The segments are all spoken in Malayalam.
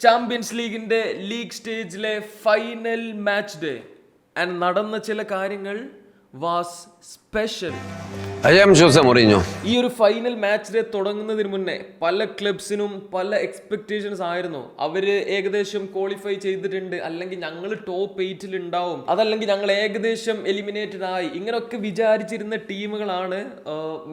ചാമ്പ്യൻസ് ലീഗിന്റെ ലീഗ് സ്റ്റേജിലെ ഫൈനൽ മാച്ച് ഡേ ആൻഡ് നടന്ന ചില കാര്യങ്ങൾ was special I am Mourinho. ഈ ഒരു ഫൈനൽ മാച്ച് ഡേ തുടങ്ങുന്നതിന് മുന്നേ പല ക്ലബ്സിനും പല എക്സ്പെക്ടേഷൻസ് ആയിരുന്നു. അവർ ഏകദേശം ക്വാളിഫൈ ചെയ്തിട്ടുണ്ട്. അല്ലെങ്കിൽ ഞങ്ങൾ ടോപ്പ് എയ്റ്റിൽ ഉണ്ടാവും. അതല്ലെങ്കിൽ ഞങ്ങൾ ഏകദേശം എലിമിനേറ്റഡ് ആയി. ഇങ്ങനെയൊക്കെ വിചാരിച്ചിരുന്ന ടീമുകളാണ്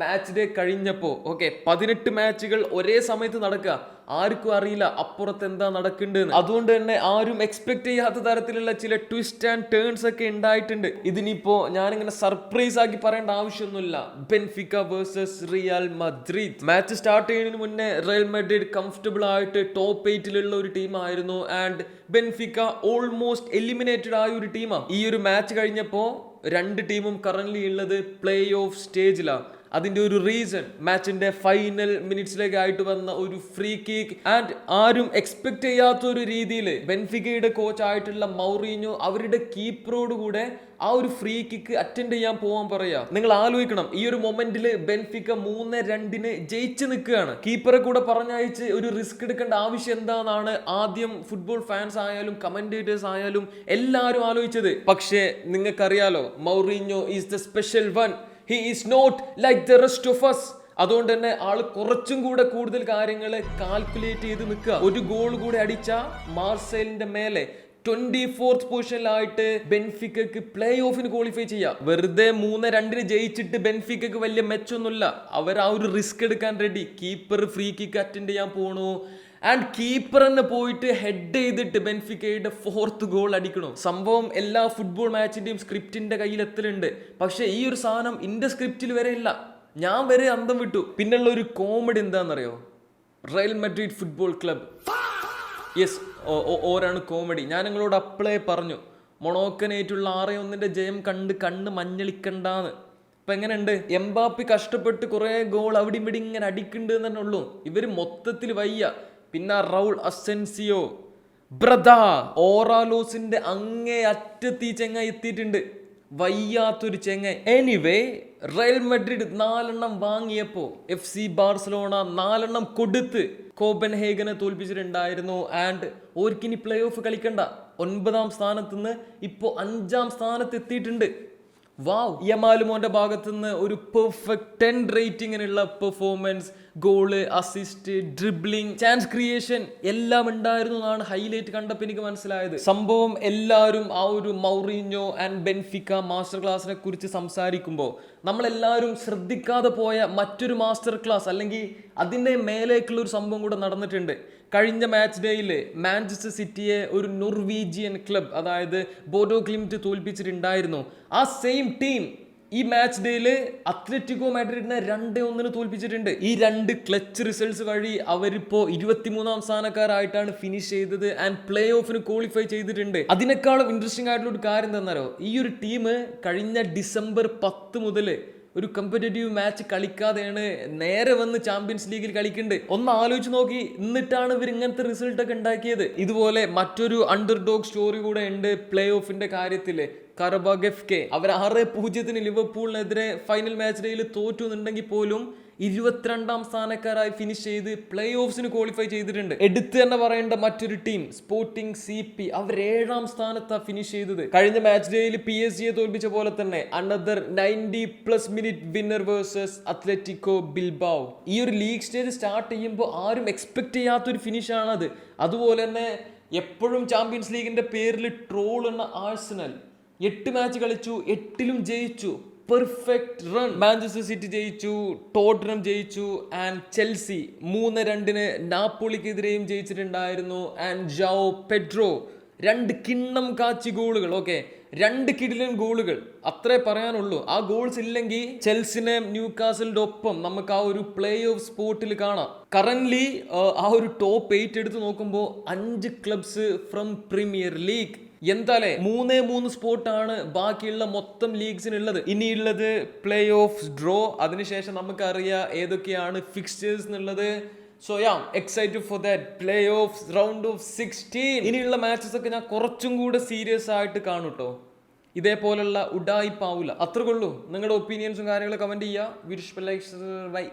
മാച്ച് ഡേ കഴിഞ്ഞപ്പോൾ ഓക്കെ പതിനെട്ട് മാച്ചുകൾ ഒരേ സമയത്ത് നടക്കുക. ആർക്കും അറിയില്ല അപ്പുറത്ത് എന്താ നടക്കുന്നുണ്ട് അതുകൊണ്ട് തന്നെ ആരും എക്സ്പെക്ട് ചെയ്യാത്ത തരത്തിലുള്ള ചില ട്വിസ്റ്റ് ആൻഡ് ടേൺസ് ഒക്കെ ഉണ്ടായിട്ടുണ്ട്. ഇതിനിപ്പോ ഞാനിങ്ങനെ സർപ്രൈസ് ആക്കി പറയേണ്ട ആവശ്യമൊന്നുമില്ല. Benfica versus Real Madrid. Match start ചെയ്യുന്നതിന് മുന്നേ റയൽ മദ്രിഡ് കംഫർട്ടബിൾ ആയിട്ട് ടോപ്പ് എയ്റ്റിലുള്ള ഒരു ടീമായിരുന്നു ആൻഡ് ബെൻഫിക്ക ഓൾമോസ്റ്റ് എലിമിനേറ്റഡ് ആയ ഒരു ടീമാണ് ഈ ഒരു മാച്ച് കഴിഞ്ഞപ്പോൾ രണ്ട് ടീമും കറന്റ് ഉള്ളത് പ്ലേ ഓഫ് സ്റ്റേജിലാണ് അതിന്റെ ഒരു റീസൺ മാച്ചിന്റെ ഫൈനൽ മിനിറ്റ്സിലേക്ക് ആയിട്ട് വന്ന ഒരു ഫ്രീ കിക്ക് ആൻഡ് ആരും എക്സ്പെക്ട് ചെയ്യാത്ത ഒരു രീതിയിൽ ബെൻഫിക്കയുടെ കോച്ച് ആയിട്ടുള്ള മൗറീഞ്ഞോ അവരുടെ കീപ്പറോട് കൂടെ ആ ഒരു ഫ്രീ കിക്ക് അറ്റൻഡ് ചെയ്യാൻ പോകാൻ പറയാ. നിങ്ങൾ ആലോചിക്കണം ഈ ഒരു മൊമെന്റിൽ ബെൻഫിക്ക മൂന്ന് രണ്ടിന് ജയിച്ച് നിൽക്കുകയാണ്. കീപ്പറെ കൂടെ പറഞ്ഞയച്ച് ഒരു റിസ്ക് എടുക്കേണ്ട ആവശ്യം എന്താണെന്നാണ് ആദ്യം ഫുട്ബോൾ ഫാൻസ് ആയാലും കമന്റേറ്റേഴ്സ് ആയാലും എല്ലാവരും ആലോചിച്ചത്. പക്ഷേ നിങ്ങൾക്കറിയാലോ Mourinho is the special one he is not like the rest of us അതുകൊണ്ട് തന്നെ ആൾ കുറച്ചും കൂടെ കൂടുതൽ കാര്യങ്ങൾ കാൽക്കുലേറ്റ് ചെയ്ത് നിൽക്കുക. ഒരു ഗോൾ കൂടെ അടിച്ച മാർസെലിന്റെ മേലെ ട്വന്റി ഫോർത്ത് പൊസിഷനിലായിട്ട് ബെൻഫിക്കക്ക് പ്ലേ ഓഫിന് ക്വാളിഫൈ ചെയ്യാം. വെറുതെ മൂന്ന് രണ്ടിന് ജയിച്ചിട്ട് ബെൻഫിക്കക്ക് വലിയ മെച്ചൊന്നുമില്ല അവർ ആ ഒരു റിസ്ക് എടുക്കാൻ ready keeper free kick attend ചെയ്യാൻ പോണു. ആൻഡ് കീപ്പർ എന്ന് പോയിട്ട് ഹെഡ് ചെയ്തിട്ട് ബെൻഫിക്കയുടെ ഫോർത്ത് ഗോൾ അടിക്കണോ? സംഭവം എല്ലാ ഫുട്ബോൾ മാച്ചിന്റെയും സ്ക്രിപ്റ്റിന്റെ കയ്യിൽ എത്തലുണ്ട്. പക്ഷേ ഈ ഒരു സാധനം എന്റെ സ്ക്രിപ്റ്റിൽ വരെ ഇല്ല. ഞാൻ വരെ അന്തം വിട്ടു. പിന്നുള്ള ഒരു കോമഡി എന്താണെന്നറിയോ? Real Madrid football club yes ഓരാണ് comedy ഞാൻ നിങ്ങളോട് അപ്ലൈ പറഞ്ഞു മൊണോക്കനായിട്ടുള്ള ആറേ ഒന്നിന്റെ ജയം കണ്ട് കണ്ണ് മഞ്ഞളിക്കണ്ടാന്ന്. ഇപ്പം എങ്ങനെയുണ്ട്? എംബാപ്പി കഷ്ടപ്പെട്ട് കുറേ ഗോൾ അവിടെ ഇവിടെ ഇങ്ങനെ അടിക്കുന്നുണ്ട് എന്ന് തന്നെ ഉള്ളൂ. ഇവർ മൊത്തത്തിൽ വയ്യ. പിന്നെ റൗൾ അസെൻസിയോ. ബ്രദ ഓറാലോസിന്റെ അങ്ങേ അറ്റത്തി ചെങ്ങ എത്തിയിട്ടുണ്ട്. വയ്യാത്തൊരു ചെങ്ങ. എനിവേ റയൽ മെഡ്രിഡ് നാലെണ്ണം വാങ്ങിയപ്പോ എഫ് സി ബാർസലോണ നാലെണ്ണം കൊടുത്ത് കോബൻ ഹേഗനെ തോൽപ്പിച്ചിട്ടുണ്ടായിരുന്നു. ആൻഡ് ഓർക്കിനി പ്ലേ ഓഫ് കളിക്കണ്ട. ഒൻപതാം സ്ഥാനത്ത് നിന്ന് ഇപ്പോൾ അഞ്ചാം സ്ഥാനത്ത് എത്തിയിട്ടുണ്ട്. വാവ്. യമാലുമോന്റെ ഭാഗത്തു നിന്ന് ഒരു perfect ten റേറ്റിങ്ങിനുള്ള performance. Goal assist dribbling chance creation എല്ലാം ഉണ്ടായിരുന്നു എന്നാണ് ഹൈലൈറ്റ് കണ്ടപ്പോൾ എനിക്ക് മനസ്സിലായത്. സംഭവം എല്ലാവരും ആ ഒരു മൗറീഞ്ഞോ ആൻഡ് ബെൻഫിക്ക മാസ്റ്റർ ക്ലാസ്സിനെ കുറിച്ച് സംസാരിക്കുമ്പോൾ നമ്മളെല്ലാവരും ശ്രദ്ധിക്കാതെ പോയ മറ്റൊരു മാസ്റ്റർ ക്ലാസ് അല്ലെങ്കിൽ അതിന്റെ മേലേക്കുള്ള ഒരു സംഭവം കൂടെ നടന്നിട്ടുണ്ട്. കഴിഞ്ഞ മാച്ച് ഡേയിൽ മാഞ്ചസ്റ്റർ സിറ്റിയെ ഒരു നോർവീജിയൻ ക്ലബ് അതായത് ബോഡോ ക്ലിംറ്റ് തോൽപ്പിച്ചിട്ടുണ്ടായിരുന്നു. ആ സെയിം ടീം ഈ മാച്ച് ഡേയിൽ അത്ലറ്റിക്കോ മാഡ്രിഡിനെ രണ്ട് ഒന്നിന് തോൽപ്പിച്ചിട്ടുണ്ട്. ഈ രണ്ട് ക്ലച്ച് റിസൾട്ട്സ് വഴി അവരിപ്പോ ഇരുപത്തിമൂന്നാം സ്ഥാനക്കാരായിട്ടാണ് ഫിനിഷ് ചെയ്തത് ആൻഡ് പ്ലേ ഓഫിന് ക്വാളിഫൈ ചെയ്തിട്ടുണ്ട്. അതിനേക്കാളും ഇൻട്രസ്റ്റിംഗ് ആയിട്ടുള്ള ഒരു കാര്യം തന്നാലോ ഈ ഒരു ടീം കഴിഞ്ഞ ഡിസംബർ പത്ത് മുതൽ ഒരു കമ്പറ്റേറ്റീവ് മാച്ച് കളിക്കാതെയാണ് നേരെ വന്ന് ചാമ്പ്യൻസ് ലീഗിൽ കളിക്കുന്നുണ്ട് ഒന്ന് ആലോചിച്ച് നോക്കി എന്നിട്ടാണ് ഇവർ ഇങ്ങനത്തെ റിസൾട്ട് ഒക്കെ ഉണ്ടാക്കിയത്. ഇതുപോലെ മറ്റൊരു അണ്ടർ ഡോഗ് സ്റ്റോറി കൂടെ ഉണ്ട് പ്ലേ ഓഫിന്റെ കാര്യത്തിൽ. കറബാഗ് എഫ് കെ അവർ ആറ് പൂജ്യത്തിന് ലിവർപൂളിനെതിരെ ഫൈനൽ മാച്ച് ഡേയിൽ തോറ്റു എന്നുണ്ടെങ്കിൽ പോലും ഇരുപത്തിരണ്ടാം സ്ഥാനക്കാരായി ഫിനിഷ് ചെയ്ത് പ്ലേ ഓഫ്സിന് ക്വാളിഫൈ ചെയ്തിട്ടുണ്ട്. എടുത്ത് തന്നെ പറയേണ്ട മറ്റൊരു ടീം സ്പോർട്ടിംഗ് സി പി അവർ ഏഴാം സ്ഥാനത്താണ് ഫിനിഷ് ചെയ്തത്. കഴിഞ്ഞ മാച്ച് ഡേയിൽ പി എസ് ജിയെ തോൽപ്പിച്ച പോലെ തന്നെ another ninety plus minute winner versus Atletico Bilbao ഈ ഒരു ലീഗ് സ്റ്റേജ് സ്റ്റാർട്ട് ചെയ്യുമ്പോൾ ആരും എക്സ്പെക്ട് ചെയ്യാത്തൊരു ഫിനിഷാണത് അതുപോലെ തന്നെ എപ്പോഴും ചാമ്പ്യൻസ് ലീഗിന്റെ പേരിൽ ട്രോൾ എന്ന ആഴ്സണൽ എട്ട് മാച്ച് കളിച്ചു എട്ടിലും ജയിച്ചു. പെർഫെക്റ്റ് റൺ മാഞ്ചസ്റ്റർ സിറ്റി ജയിച്ചു ടോട്ടനം ജയിച്ചു ആൻഡ് ചെൽസി മൂന്ന് രണ്ടിന് നാപ്പോളിക്കെതിരെയും ജയിച്ചിട്ടുണ്ടായിരുന്നു. ആൻഡ് ജാവോ പെഡ്രോ രണ്ട് കിണ്ണം കാച്ചി ഗോളുകൾ ഓക്കെ രണ്ട് കിടിലൻ ഗോളുകൾ. അത്രേ പറയാനുള്ളൂ. ആ ഗോൾസ് ഇല്ലെങ്കിൽ ചെൽസിനെ ന്യൂ കാസലിന്റെ ഒപ്പം നമുക്ക് ആ ഒരു പ്ലേ ഓഫ് സ്പോർട്ടിൽ കാണാം. കറന്റ് ആ ഒരു ടോപ്പ് എയ്റ്റ് എടുത്ത് നോക്കുമ്പോൾ അഞ്ച് ക്ലബ്സ് ഫ്രം പ്രീമിയർ ലീഗ് എന്താലേ? മൂന്നേ മൂന്ന് സ്പോട്ടാണ് ബാക്കിയുള്ള മൊത്തം ലീഗ്സിനുള്ളത്. ഇനിയുള്ളത് പ്ലേ ഓഫ് ഡ്രോ അതിനുശേഷം നമുക്കറിയാം ഏതൊക്കെയാണ് ഫിക്സ്റ്റേഴ്സ് എന്നുള്ളത്. So ya excited for that play off round of sixteen ഇനിയുള്ള മാച്ചസ് ഒക്കെ ഞാൻ കുറച്ചും കൂടെ സീരിയസ് ആയിട്ട് കാണും കേട്ടോ ഇതേപോലുള്ള ഉഡായിപ്പാവൂല അത്രക്കുള്ളൂ നിങ്ങളുടെ ഒപ്പീനിയൻസും കാര്യങ്ങളും കമന്റ് ചെയ്യുക വിരുഷ് ബൈ